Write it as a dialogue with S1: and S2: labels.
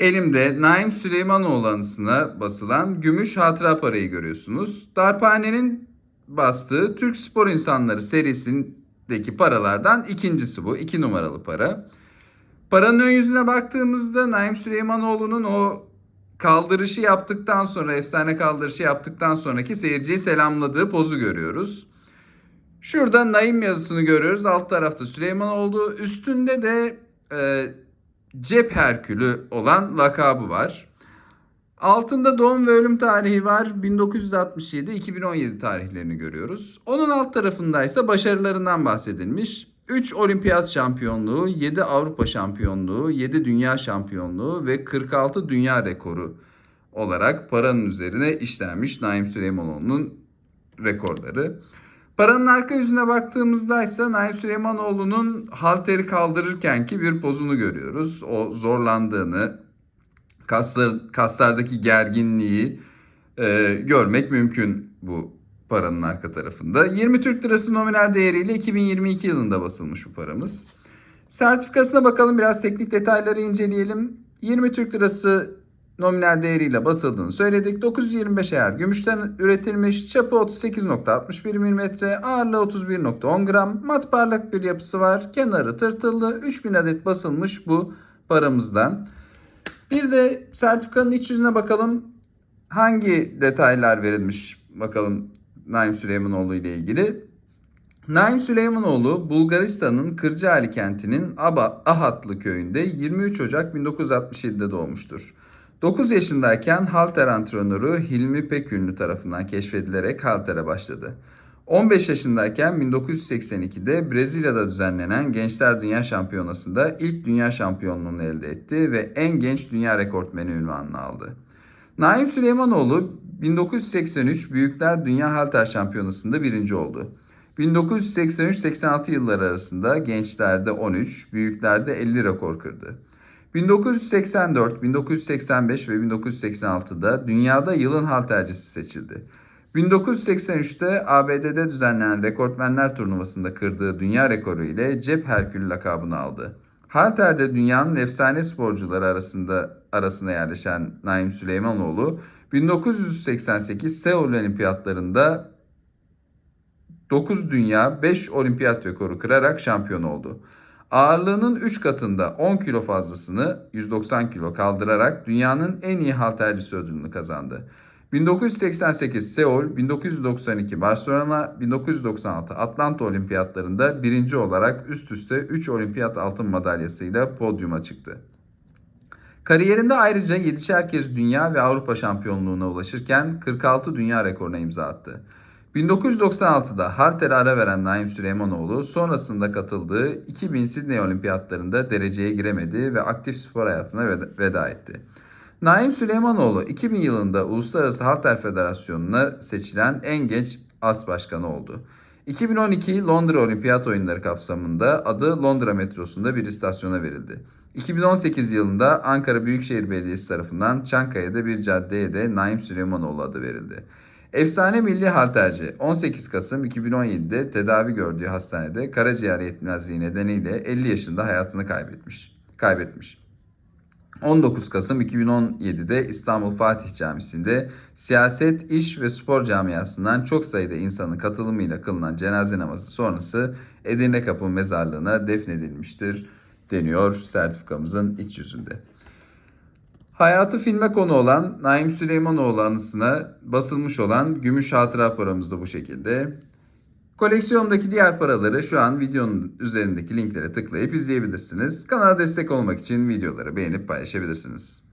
S1: Elimde Naim Süleymanoğlu anısına basılan gümüş hatıra parayı görüyorsunuz. Darphane'nin bastığı Türk Spor İnsanları serisindeki paralardan ikincisi bu. iki numaralı para. Paranın ön yüzüne baktığımızda Naim Süleymanoğlu'nun o kaldırışı yaptıktan sonra, efsane kaldırışı yaptıktan sonraki seyirciyi selamladığı pozu görüyoruz. Şurada Naim yazısını görüyoruz. Alt tarafta Süleymanoğlu. Üstünde de e, cep herkülü olan lakabı var. Altında doğum ve ölüm tarihi var. 1967-2017 tarihlerini görüyoruz. Onun alt tarafında ise başarılarından bahsedilmiş. 3 olimpiyat şampiyonluğu, 7 Avrupa şampiyonluğu, 7 dünya şampiyonluğu ve 46 dünya rekoru olarak paranın üzerine işlenmiş Naim Süleymanoğlu'nun rekorları. Paranın arka yüzüne baktığımızda ise Naim Süleymanoğlu'nun halteri kaldırırken ki bir pozunu görüyoruz. O zorlandığını, kaslar, kaslardaki gerginliği e, görmek mümkün bu paranın arka tarafında. 20 Türk Lirası nominal değeriyle 2022 yılında basılmış bu paramız. Sertifikasına bakalım biraz teknik detayları inceleyelim. 20 Türk Lirası nominal değeriyle basıldığını söyledik. 925 eğer gümüşten üretilmiş. Çapı 38.61 mm, ağırlığı 31.10 gram. Mat parlak bir yapısı var. Kenarı tırtıllı. 3000 adet basılmış bu paramızdan. Bir de sertifikanın iç yüzüne bakalım. Hangi detaylar verilmiş bakalım Naim Süleymanoğlu ile ilgili. Naim Süleymanoğlu Bulgaristan'ın Kırcaali kentinin Aba Ahatlı köyünde 23 Ocak 1967'de doğmuştur. 9 yaşındayken halter antrenörü Hilmi Pekünlü tarafından keşfedilerek haltere başladı. 15 yaşındayken 1982'de Brezilya'da düzenlenen Gençler Dünya Şampiyonası'nda ilk dünya şampiyonluğunu elde etti ve en genç dünya rekortmeni ünvanını aldı. Naim Süleymanoğlu 1983 Büyükler Dünya Halter Şampiyonası'nda birinci oldu. 1983-86 yılları arasında gençlerde 13, büyüklerde 50 rekor kırdı. 1984, 1985 ve 1986'da dünyada yılın haltercisi seçildi. 1983'te ABD'de düzenlenen rekortmenler turnuvasında kırdığı dünya rekoru ile cep herkülü lakabını aldı. Halter'de dünyanın efsane sporcuları arasında arasına yerleşen Naim Süleymanoğlu 1988 Seul Olimpiyatlarında 9 dünya 5 olimpiyat rekoru kırarak şampiyon oldu. Ağırlığının 3 katında 10 kilo fazlasını 190 kilo kaldırarak dünyanın en iyi haltercisi ödülünü kazandı. 1988 Seul, 1992 Barcelona, 1996 Atlanta Olimpiyatlarında birinci olarak üst üste 3 olimpiyat altın madalyasıyla podyuma çıktı. Kariyerinde ayrıca 7'şer kez dünya ve Avrupa şampiyonluğuna ulaşırken 46 dünya rekoruna imza attı. 1996'da haltere ara veren Naim Süleymanoğlu sonrasında katıldığı 2000 Sydney Olimpiyatlarında dereceye giremedi ve aktif spor hayatına veda etti. Naim Süleymanoğlu 2000 yılında Uluslararası Halter Federasyonu'na seçilen en genç as başkanı oldu. 2012 Londra Olimpiyat Oyunları kapsamında adı Londra metrosunda bir istasyona verildi. 2018 yılında Ankara Büyükşehir Belediyesi tarafından Çankaya'da bir caddeye de Naim Süleymanoğlu adı verildi. Efsane milli halterci 18 Kasım 2017'de tedavi gördüğü hastanede karaciğer yetmezliği nedeniyle 50 yaşında hayatını kaybetmiş. Kaybetmiş. 19 Kasım 2017'de İstanbul Fatih Camisi'nde siyaset, iş ve spor camiasından çok sayıda insanın katılımıyla kılınan cenaze namazı sonrası Edirne Kapı mezarlığına defnedilmiştir deniyor sertifikamızın iç yüzünde. Hayatı filme konu olan Naim Süleymanoğlu anısına basılmış olan gümüş hatıra paramız da bu şekilde. Koleksiyondaki diğer paraları şu an videonun üzerindeki linklere tıklayıp izleyebilirsiniz. Kanala destek olmak için videoları beğenip paylaşabilirsiniz.